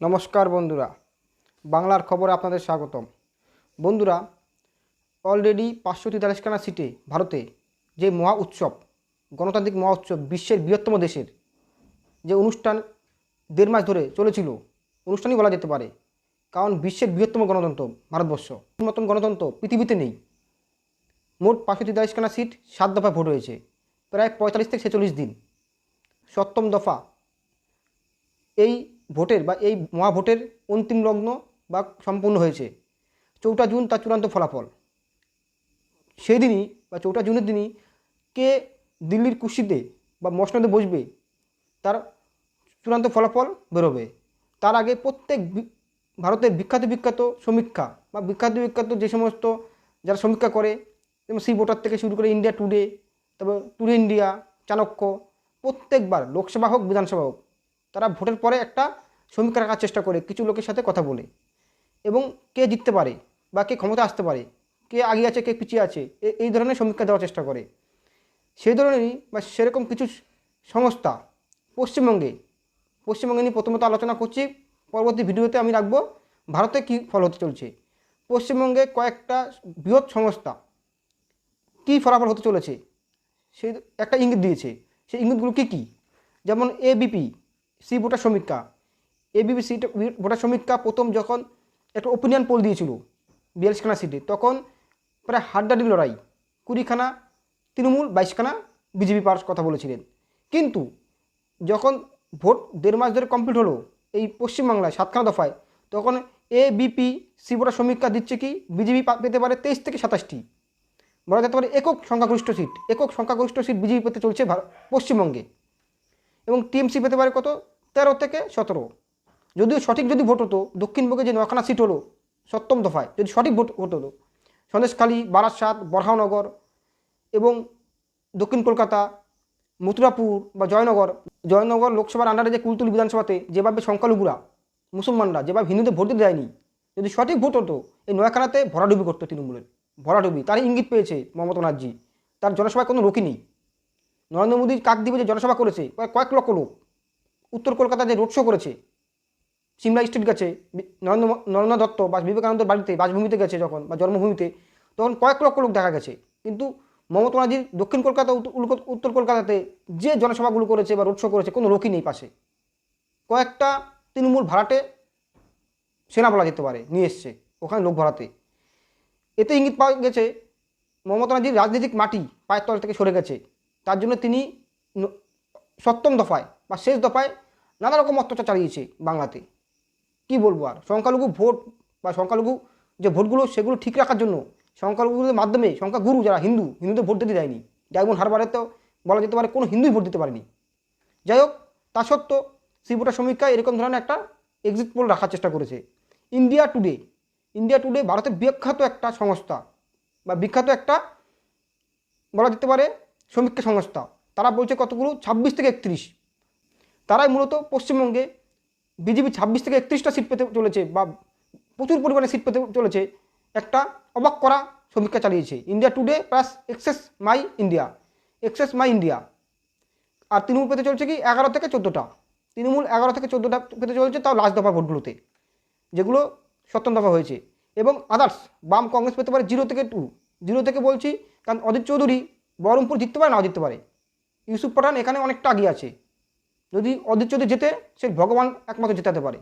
নমস্কার বন্ধুরা, বাংলার খবরে আপনাদের স্বাগতম। বন্ধুরা অলরেডি পাঁচশো তেতাল্লিশখানা সিটে ভারতে যে মহা উৎসব, গণতান্ত্রিক মহা উৎসব বিশ্বের বৃহত্তম দেশের যে অনুষ্ঠান দেড় মাস ধরে চলেছিল, অনুষ্ঠানই বলা যেতে পারে। কারণ বিশ্বের বৃহত্তম গণতন্ত্র, ভারতবর্ষ। মতন গণতন্ত্র পৃথিবীতে নেই। মোট পাঁচশো তেতাল্লিশখানা সিট সাত দফায় ভোট হয়েছে প্রায় পঁয়তাল্লিশ থেকে ছেচল্লিশ দিন। সপ্তম দফা। এই ভোটের বা এই মহাভোটের অন্তিম লগ্ন বা সম্পূর্ণ হয়েছে। চৌঠা জুন তার চূড়ান্ত ফলাফল। সেই দিনই বা চৌঠা জুনের দিনই কে দিল্লির কুশিতে বা মসনদে বসবে তার চূড়ান্ত ফলাফল বেরোবে। তার আগে প্রত্যেক ভারতের বিখ্যাত বিখ্যাত সমীক্ষা বা বিখ্যাত বিখ্যাত যে সমস্ত যারা সমীক্ষা করে, যেমন সি ভোটার থেকে শুরু করে ইন্ডিয়া টুডে তারপর টুডে ইন্ডিয়া চাণক্য, প্রত্যেকবার লোকসভা হোক, বিধানসভা হোক তারা ভোটের পরে একটা সমীক্ষা রাখার চেষ্টা করে, কিছু লোকের সাথে কথা বলে এবং কে জিততে পারে বা কে ক্ষমতা আসতে পারে, কে আগে আছে, কে পিছিয়ে আছে এই ধরনের সমীক্ষা দেওয়ার চেষ্টা করে। সেই ধরনেরই বা সেরকম কিছু সংস্থা পশ্চিমবঙ্গে পশ্চিমবঙ্গে নিয়ে প্রথমত আলোচনা করছি, পরবর্তী ভিডিওতে আমি রাখব, ভারতে কী ফল হতে চলছে, পশ্চিমবঙ্গে কয়েকটা বৃহৎ সংস্থা কী ফলাফল হতে চলেছে, সে একটা ইঙ্গিত দিয়েছে, সেই ইঙ্গিতগুলো কী কী? যেমন এবিপি সি ভোটার সমীক্ষা এবিপি সি ভোটার সমীক্ষা প্রথম যখন একটা ওপিনিয়ন পোল দিয়েছিল বিয়াল্লিশখানা সিটে তখন প্রায় হাড্ডাডি লড়াই, কুড়িখানা তৃণমূল, বাইশখানা বিজেপি পাওয়ার কথা বলেছিলেন। কিন্তু যখন ভোট দেড় মাস ধরে কমপ্লিট হলো এই পশ্চিমবাংলায় সাতখানা দফায়, তখন এ বিপি সি ভোটার সমীক্ষা দিচ্ছে কি বিজেপি পেতে পারে তেইশ থেকে সাতাশটি। বলা যেতে পারে একক সংখ্যাগরিষ্ঠ সিট একক সংখ্যাগরিষ্ঠ সিট বিজেপি পেতে চলছে পশ্চিমবঙ্গে। এবং টিএমসি পেতে পারে কত? তেরো থেকে সতেরো। যদিও সঠিক যদি ভোট হতো, দক্ষিণবঙ্গে যে নখানা সিট হলো, সপ্তম দফায়, যদি সঠিক ভোট ভোট হতো, সন্দেশখালী, বারাসাত বরহানগর এবং দক্ষিণ কলকাতা, মথুরাপুর বা জয়নগর জয়নগর লোকসভার আন্ডারে যে কুলতুলি বিধানসভাতে যেভাবে সংখ্যালঘুরা, মুসলমানরা যেভাবে হিন্দুদের ভোট দিতে দেয়নি, যদি সঠিক ভোট হতো, এই নয়াখানাতে ভরাডুবি করতো তৃণমূলের, ভরাডুবি। তার ইঙ্গিত পেয়েছে মমতা ব্যানার্জি। তার জনসভায় কোনো লোকই নেই। নরেন্দ্র মোদী দিবে যে জনসভা করেছে, কয়েক লক্ষ লোক। উত্তর কলকাতায় যে রোড শো করেছে। সিমলা স্ট্রিট গেছে, নরেন্দ্র নরেন্দ্র দত্ত বা বিবেকানন্দের বাড়িতে, বাসভূমিতে গেছে যখন, বা জন্মভূমিতে, তখন কয়েক লক্ষ লোক দেখা গেছে। কিন্তু মমতা ব্যানার্জির দক্ষিণ কলকাতা, উত্তর- কলকাতাতে যে জনসভাগুলো করেছে বা রোড শো করেছে, কোনো লোকই নেই পাশে। কয়েকটা তৃণমূল ভাড়াটে সেনা বলা যেতে পারে, নিয়ে এসছে, ওখানে লোক ভাড়াতে এতে ইঙ্গিত পাওয়া গেছে, মমতা ব্যানার্জির রাজনৈতিক মাটি পায়ের তল থেকে সরে গেছে। তার জন্য তিনি সপ্তম দফায় বা শেষ দফায় নানা রকম অত্যাচার চালিয়েছে বাংলাতে। কি বলব আর? সংখ্যালঘু ভোট বা সংখ্যালঘু যে ভোটগুলো, সেগুলো ঠিক রাখার জন্য সংখ্যালঘুদের মাধ্যমে সংখ্যাগুরু যারা হিন্দু, হিন্দুদের ভোট দিতে দেয়নি। যেমন হারবারে তো বলা যেতে পারে কোনো হিন্দুই ভোট দিতে পারেনি। যাই হোক, তা সত্ত্বেও শ্রীভোটা সমীক্ষা এরকম ধরনের একটা এক্সিট পোল রাখার চেষ্টা করেছে। ইন্ডিয়া টুডে ইন্ডিয়া টুডে ভারতের বিখ্যাত একটা সংস্থা বা বিখ্যাত একটা বলা যেতে পারে সমীক্ষা সংস্থা। তারা বলছে কতগুলো? ছাব্বিশ থেকে একত্রিশ। তারাই মূলত পশ্চিমবঙ্গে বিজেপি ছাব্বিশ থেকে একত্রিশটা সিট পেতে চলেছে বা প্রচুর পরিমাণে সিট পেতে চলেছে একটা অবাক করা সমীক্ষা চালিয়েছে। India Today plus Axis My India Axis My India আর তৃণমূল পেতে চলছে কি এগারো থেকে চোদ্দোটা। তৃণমূল এগারো থেকে চোদ্দোটা পেতে চলছে তাও লাস্ট দফা ভোটগুলোতে যেগুলো সপ্তম দফা হয়েছে। এবং আদার্স বাম কংগ্রেস পেতে পারে জিরো থেকে টু জিরো থেকে বলছি কারণ অজিত চৌধুরী বহরমপুর জিততে পারে, নাও জিততে পারে। ইউসুফ পাঠান এখানে অনেকটা এগিয়ে আছে। যদি অজিত চৌধুরী জেতে, সে ভগবান একমাত্র জেতাতে পারে।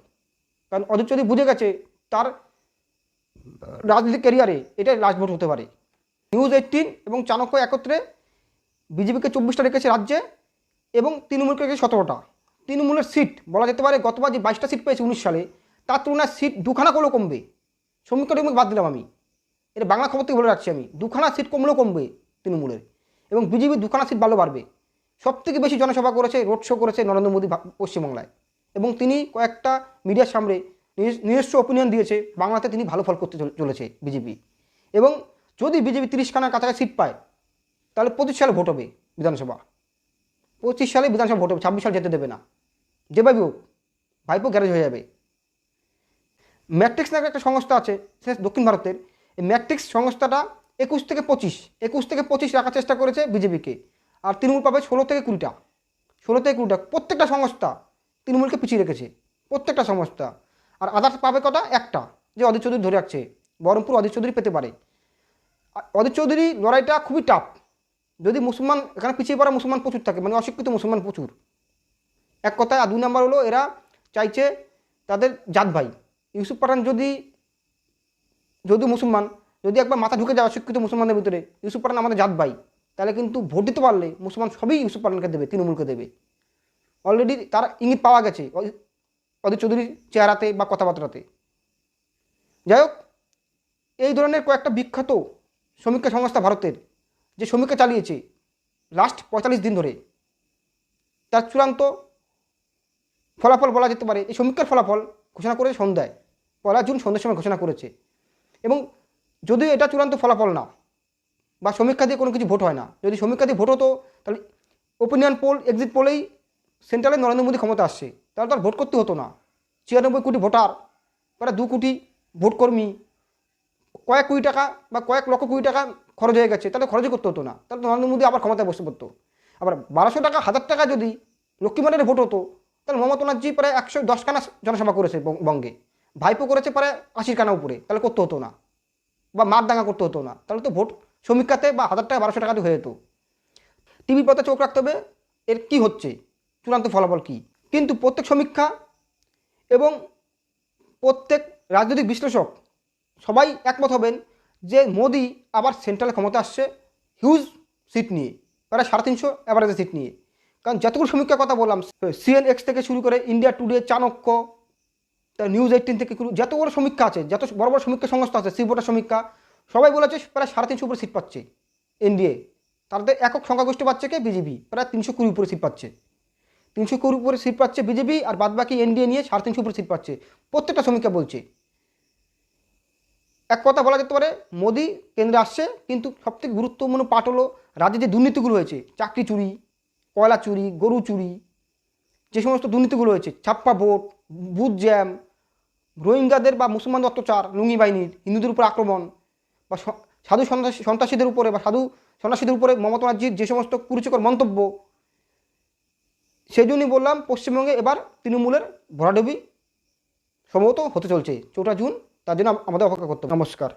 কারণ অজিত চৌধুরী বুঝে গেছে, তার রাজনৈতিক ক্যারিয়ারে এটাই লাস্ট ভোট হতে পারে। নিউজ এইটিন এবং চাণক্য একত্রে বিজেপিকে চব্বিশটা রেখেছে রাজ্যে এবং তৃণমূলকে রেখেছে সতেরোটা। তৃণমূলের সিট বলা যেতে পারে, গতবার যে বাইশটা সিট পেয়েছে উনিশ সালে, তার তুলনায় সিট দুখানা করলেও কমবে। টমীক্ষা বাদ দিলাম আমি। এটা বাংলা খবর থেকে বলে রাখছি আমি, দুখানা সিট কমলেও কমবে তৃণমূলের এবং বিজেপি দুখানা সিট ভালো বাড়বে। সব থেকে বেশি জনসভা করেছে রোড শো করেছে নরেন্দ্র মোদী পশ্চিমবাংলায়। এবং তিনি কয়েকটা মিডিয়ার সামনে নিজস্ব ওপিনিয়ন দিয়েছে, বাংলাতে তিনি ভালো ফল করতে চলেছে বিজেপি এবং যদি বিজেপি তিরিশখানার কাছাকাছি সিট পায়, তাহলে পঁচিশ সালে ভোট হবে বিধানসভা। পঁচিশ সালে বিধানসভা ভোট হবে, ছাব্বিশ সাল যেতে দেবে না। যেভাবে হোক, ভাইপো গ্যারেজ হয়ে যাবে। ম্যাট্রিক্স নামে একটা সংস্থা আছে সেটা দক্ষিণ ভারতের। এই ম্যাট্রিক্স সংস্থাটা একুশ থেকে পঁচিশ, একুশ থেকে পঁচিশ রাখার চেষ্টা করেছে বিজেপিকে আর তৃণমূল পাবে ষোলো থেকে কুড়িটা। ষোলো থেকে কুড়িটা। প্রত্যেকটা সংস্থা তৃণমূলকে পিছিয়ে রেখেছে। প্রত্যেকটা সংস্থা। আর আদার্স পাবে কটা? একটা। যে অদিত চৌধুরী ধরে রাখছে। বহরমপুর অদিত চৌধুরী পেতে পারে। অদিত চৌধুরী লড়াইটা খুবই টাফ যদি মুসলমান, এখানে পিছিয়ে পড়া মুসলমান প্রচুর থাকে মানে অশিক্ষিত মুসলমান প্রচুর। এক কথায়, আর দুই নম্বর হলো এরা চাইছে তাদের জাত ভাই। ইউসুফ পাঠান যদি যদি মুসলমান, যদি একবার মাথা ঢুকে যায় অশিক্ষিত মুসলমানদের ভিতরে, ইউসুফ পাঠান আমাদের জাত ভাই। তাহলে কিন্তু ভোট দিতে পারলে মুসলমান সবই ইউসুফ পাঠানকে দেবে, তৃণমূলকে দেবে। অলরেডি তার ইঙ্গিত পাওয়া গেছে অধীর চৌধুরীর চেহারাতে বা কথাবার্তাতে। যাই হোক, এই ধরনের কয়েকটা বিখ্যাত সমীক্ষা সংস্থা ভারতের যে সমীক্ষা চালিয়েছে লাস্ট পঁয়তাল্লিশ দিন ধরে, তার চূড়ান্ত ফলাফল বলা যেতে পারে, এই সমীক্ষার ফলাফল ঘোষণা করেছে সন্ধ্যায়, পয়লা জুন সন্ধ্যার সময় ঘোষণা করেছে। এবং যদিও এটা চূড়ান্ত ফলাফল না বা সমীক্ষা দিয়ে কোনো কিছু ভোট হয় না। যদি সমীক্ষা দিয়ে ভোট হতো, তাহলে ওপিনিয়ন পোল এক্সিট পোলেই সেন্ট্রালে নরেন্দ্র মোদী ক্ষমতা আসছে। তাহলে তার ভোট করতে হতো না। ছিয়ানব্বই কোটি ভোটার প্রায় দু কোটি ভোটকর্মী কয়েক কোটি টাকা বা কয়েক লক্ষ কোটি টাকা খরচ হয়ে গেছে, তাহলে খরচই করতে হতো না। তাহলে নরেন্দ্র মোদী আবার ক্ষমতায় বসে পড়তো। আবার বারোশো টাকা, হাজার টাকা যদি লক্ষ্মীমানের ভোট হতো, তাহলে মমতা ব্যানার্জি প্রায় একশো দশখানা জনসভা করেছে বঙ্গে। ভাইপো করেছে প্রায় আশির কানা উপরে, তাহলে করতে হতো না। বা মারদাঙ্গা করতে হতো না। তাহলে তো ভোট সমীক্ষাতে বা হাজার টাকা, বারোশো টাকাতে হয়ে যেত। টিভির পথে চোখ রাখতে হবে, এর কি হচ্ছে? চূড়ান্ত ফলাফল কি? কিন্তু প্রত্যেক সমীক্ষা এবং প্রত্যেক রাজনৈতিক বিশ্লেষক সবাই একমত হবেন যে মোদি আবার সেন্ট্রালে ক্ষমতা আসছে হিউজ সিট নিয়ে। প্রায় সাড়ে তিনশো অ্যাভারেজের সিট নিয়ে। কারণ যতগুলো সমীক্ষার কথা বললাম সিএনএক্স থেকে শুরু করে ইন্ডিয়া টুডে চাণক্য তার নিউজ এইটিন থেকে যত বড় সমীক্ষা আছে, যত বড় বড় সমীক্ষা সংস্থা আছে সিভোটার সমীক্ষা সবাই বলেছে প্রায় সাড়ে তিনশো উপরে সিট পাচ্ছে এনডিএ তাদের একক সংখ্যাগোষ্ঠী পাচ্ছে কে? বিজেপি প্রায় তিনশো কুড়ি উপরে সিট পাচ্ছে। তিনশো কুড়ি উপরে সিট পাচ্ছে বিজেপি আর বাদবাকি এনডিএ নিয়ে সাড়ে তিনশো উপরে সিট পাচ্ছে। প্রত্যেকটা সমীক্ষা বলছে। এক কথা বলা যেতে পারে, মোদি কেন্দ্রে আসছে, কিন্তু সবথেকে গুরুত্বপূর্ণ পাঠ হলো রাজ্যে যে দুর্নীতিগুলো হয়েছে, চাকরি চুরি, কয়লা চুরি, গরু চুরি, যে সমস্ত দুর্নীতিগুলো হয়েছে, ছাপ্পা ভোট বুথ জ্যাম, রোহিঙ্গাদের বা মুসলমান অত্যাচার, লুঙ্গি বাহিনীর, হিন্দুদের উপর আক্রমণ বা সাধু সন্ত্রাসী সন্ত্রাসীদের উপরে বা সাধু সন্ন্যাসীদের উপরে মমতা ব্যানার্জির যে সমস্ত কুরুচিকর মন্তব্য সেই জন্যই বললাম পশ্চিমবঙ্গে এবার তৃণমূলের ভরাডুবি সম্ভবত হতে চলছে চৌঠা জুন, তার জন্য আমাদের অপেক্ষা করতে। নমস্কার